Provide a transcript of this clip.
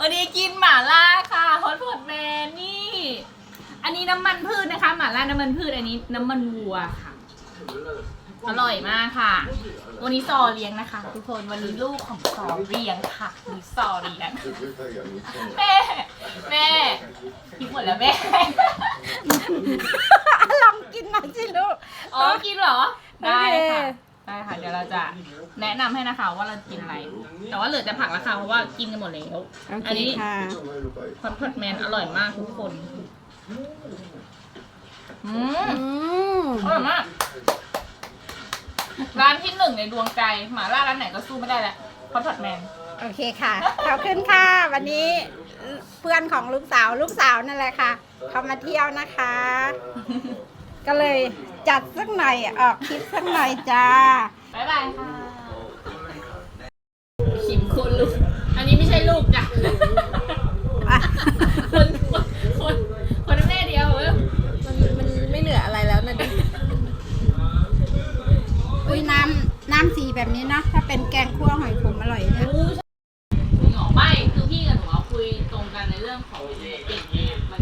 วันนี้กินหม่าล่าค่ะฮอตพอตแมนนี่ อันนี้น้ำมันพืชนะคะหม่าล่าน้ำมันพืชอันนี้น้ำมันวัวค่ะ อร่อยมากค่ะ วันนี้ซอเลี้ยงนะคะ ทุกคนวันนี้ลูกของซอเลี้ยงค่ะมีซอเลี้ยงแม่แม่กินหมดแล้วแม่ลองกินหน่อยสิลูกอ๋อกินเหรอได้โอเคค่ะ ได้ค่ะ เดี๋ยวเราจะแนะนำให้นะคะว่าเรากินอะไร แต่ว่าเหลือแต่ผักแล้วค่ะเพราะว่ากินกันหมดแล้ว โออัเคนี้ ค่ะฮอตพอตแมนอร่อยมากทุกคน อืมอืมอร่อยมาก ร้านที่หนึ่งในดวงใจ หมาล่าร้านไหนก็สู้ไม่ได้แล้วฮอตพอตแมน โอเคค่ะขอบคุณค่ะ วันนี้เพื่อนของลูกสาวลูกสาวนั่นแหละค่ะ เขามาเที่ยวนะคะ ก็เลย จัดสักหน่อยออกคลิปสักหน่อยจ้า บ๊ายบายค่ะขิมคุณลูก อันนี้ไม่ใช่ลูกจ้ะอะคนคนคนคนแม่เดียวเว้ยมันมันไม่เหลืออะไรแล้วนะดิอุ้ยน้ำน้ำสีแบบนี้นะ ถ้าเป็นแกงคั่วหอยขมอร่อยนะจริงเหรอไม่ คือพี่กับหนูอะคุยตรงกันในเรื่องของเก่งเนี่ยมันก็เลย